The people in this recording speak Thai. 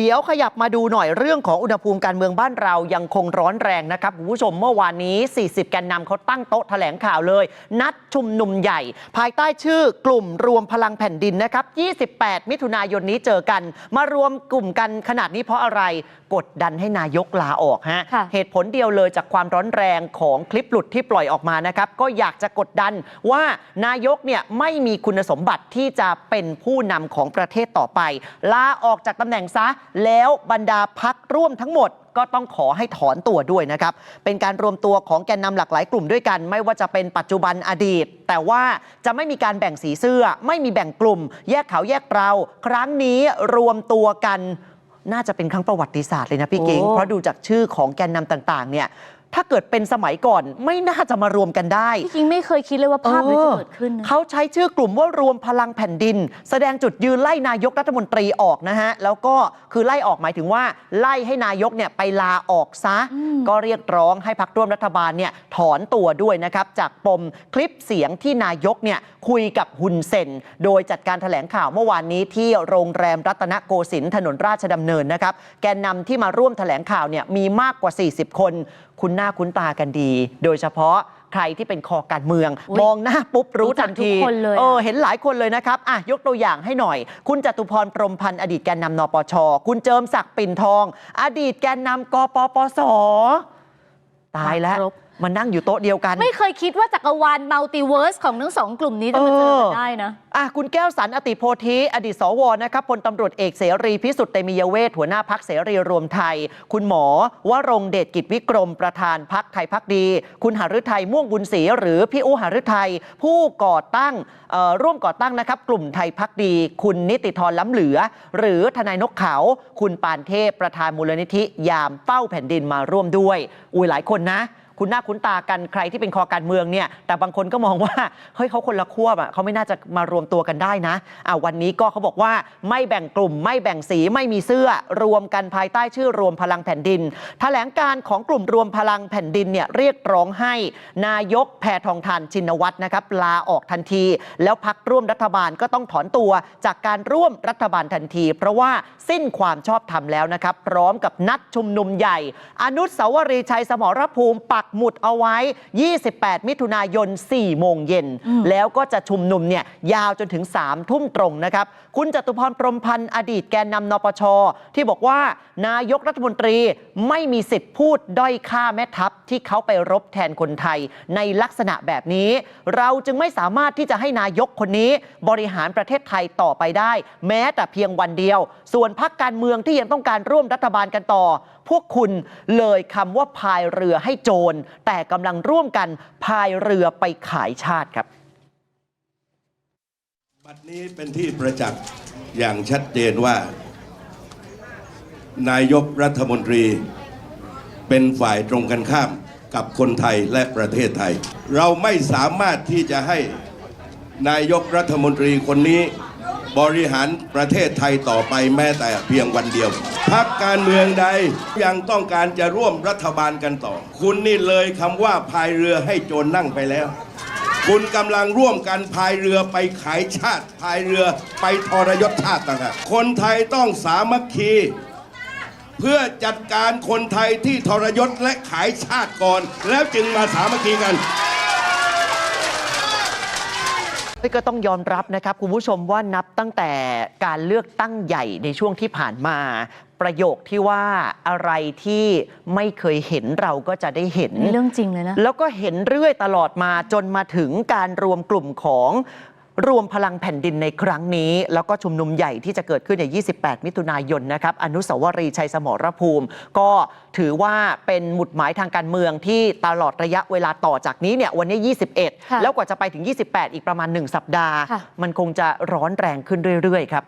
เดี๋ยวขยับมาดูหน่อยเรื่องของอุณหภูมิการเมืองบ้านเรายังคงร้อนแรงนะครับคุณผู้ชมเมื่อวานนี้ 40 แกนนำเขาตั้งโต๊ะแถลงข่าวเลย นัดชุมนุมใหญ่ ภายใต้ชื่อกลุ่มรวมพลังแผ่นดินนะครับ 28 มิถุนายนนี้เจอกัน มารวมกลุ่มกันขนาดนี้เพราะอะไรกดดันให้นายกลาออกฮะค่ะเหตุผลเดียวเลยจากความร้อนแรงของคลิปหลุดที่ปล่อยออกมานะครับก็อยากจะกดดันว่านายกเนี่ยไม่มีคุณสมบัติที่จะเป็นผู้นำของประเทศต่อไป ลาออกจากตำแหน่งซะแล้วบรรดาพักร่วมทั้งหมดก็ต้องขอให้ถอนตัวด้วยนะครับ เป็นการรวมตัวของแกนนำหลากหลายกลุ่มด้วยกัน ไม่ว่าจะเป็นปัจจุบันอดีต แต่ว่าจะไม่มีการแบ่งสีเสื้อ ไม่มีแบ่งกลุ่ม แยกเขาแยกเรา ครั้งนี้รวมตัวกันน่าจะเป็นครั้งประวัติศาสตร์เลยนะพี่กิ๊งโอ้เพราะดูจากชื่อของแกนนำต่าง ๆ เนี่ย ถ้าเกิดเป็นสมัยก่อนไม่น่าจะมารวมกันได้จริงๆไม่เคยคิดเลยว่าภาพนี้จะเกิดขึ้นนะ เขาใช้ชื่อกลุ่มว่ารวมพลังแผ่นดิน แสดงจุดยืนไล่นายกรัฐมนตรีออกนะฮะ แล้วก็คือไล่ออกหมายถึงว่า ไล่ให้นายกเนี่ยไปลาออกซะ อืม ก็เรียกร้องให้พักร่วมรัฐบาลเนี่ยถอนตัวด้วยนะครับ จากปมคลิปเสียงที่นายกเนี่ยคุยกับฮุนเซนโดยจัดการแถลงข่าวเมื่อวานนี้ที่โรงแรมรัตนโกสินทร์ถนนราชดำเนินนะครับ แกนนำที่มาร่วมแถลงข่าวเนี่ยมีมากกว่า 40 คน คุณหน้าคุ้นตากันดี โดยเฉพาะใครที่เป็นคอการเมืองอุ๊ยมองหน้าปุ๊บรู้ทันทีรู้จักทุกคนเลยอะเออเห็นหลายคนเลยนะครับอะยกตัวอย่างให้หน่อย คุณจตุพรพรหมพันธ์อดีตแกนนำนปช คุณเจิมศักดิ์ปิ่นทอง อดีตแกนนำกปปส ตายแล้ว ครบ มานั่งอยู่โต๊ะเดียวกัน ไม่เคยคิดว่าจักรวาลมัลติเวิร์สของทั้งสองกลุ่มนี้จะมาเจอกันได้นะอะคุณแก้วสันอติโพธิอดีตสวนะครับพลตำรวจเอกเสรีพิสุทธิ์เตมียเวทหัวหน้าพักเสรีรวมไทย คุณหมอวรงค์เดชกิจวิกรมประธานพักไทยพักดี คุณหฤทัยม่วงบุญศรีหรือพี่อู้หฤทัยผู้ก่อตั้งเอ่อร่วมก่อตั้งนะครับ กลุ่มไทยพักดี คุณนิติธรล้ำเหลือ หรือทนายนกเขา คุณปานเทพประธานมูลนิธิยามเฝ้าแผ่นดินมาร่วมด้วย อุ้ยหลายคนนะ คุณหน้าคุ้นตากันใครที่เป็นคอการเมืองเนี่ยแต่บางคนก็มองว่าเฮ้ยเขาคนละขั้วอะเขาไม่น่าจะมารวมตัวกันได้นะอะวันนี้ก็เขาบอกว่าไม่แบ่งกลุ่ม ไม่แบ่งสีไม่มีเสื้อรวมกันภายใต้ชื่อรวมพลังแผ่นดินแถลงการของกลุ่มรวมพลังแผ่นดินเนี่ยเรียกร้องให้นายกแพทองทานชินวัตรนะครับลาออกทันที แล้วพักร่วมรัฐบาลก็ต้องถอนตัวจากการร่วมรัฐบาลทันที เพราะว่าสิ้นความชอบธรรมแล้วนะครับ พร้อมกับนัดชุมนุมใหญ่ อนุสาวรีย์ชัยสมรภูมิปักหมุดเอาไว้ 28 มิถุนายน 4 โมงเย็นอืมแล้วก็จะชุมนุมเนี่ยยาวจนถึง 3 ทุ่มตรงนะครับ คุณจตุพรพรหมพันธ์อดีตแกนนำนปช ที่บอกว่านายกรัฐมนตรีไม่มีสิทธิ์พูดด้อยค่าแม่ทัพที่เขาไปรบแทนคนไทยในลักษณะแบบนี้ เราจึงไม่สามารถที่จะให้นายกคนนี้บริหารประเทศไทยต่อไปได้ แม้แต่เพียงวันเดียว ส่วนพรรคการเมืองที่ยังต้องการร่วมรัฐบาลกันต่อ พวกคุณเลยคำว่าพายเรือให้โจรแต่กำลังร่วมกันพายเรือไปขายชาติครับ บัดนี้เป็นที่ประจักษ์อย่างชัดเจนว่า นายกรัฐมนตรีเป็นฝ่ายตรงกันข้ามกับคนไทยและประเทศไทย เราไม่สามารถที่จะให้นายกรัฐมนตรีคนนี้ บริหารประเทศไทยต่อไปแม้แต่เพียงวันเดียวพักการเมืองใดยังต้องการจะร่วมรัฐบาลกันต่อ คุณนี่เลยคำว่าพายเรือให้โจรนั่งไปแล้ว คุณกำลังร่วมกันพายเรือไปขายชาติพายเรือไปทรยศชาติต่างหากคนไทยต้องสามัคคีเพื่อจัดการคนไทยที่ทรยศและขายชาติก่อน แล้วจึงมาสามัคคีกัน ก็ต้องยอมรับนะครับคุณผู้ชมว่านับตั้งแต่การเลือกตั้งใหญ่ในช่วงที่ผ่านมา ประโยคที่ว่าอะไรที่ไม่เคยเห็นเราก็จะได้เห็นนี่เรื่องจริงเลยนะ แล้วก็เห็นเรื่อยตลอดมาจนมาถึงการรวมกลุ่มของ รวมพลังแผ่นดินในครั้งนี้ แล้วก็ชุมนุมใหญ่ที่จะเกิดขึ้นใน 28 มิถุนายนนะครับอนุสาวรีย์ชัยสมรภูมิ ก็ถือว่าเป็นหมุดหมายทางการเมืองที่ตลอดระยะเวลาต่อจากนี้เนี่ยวันนี้ค่ะ21 แล้วกว่าจะไปถึง 28 อีกประมาณ 1 สัปดาห์ค่ะมันคงจะร้อนแรงขึ้นเรื่อยๆ ครับ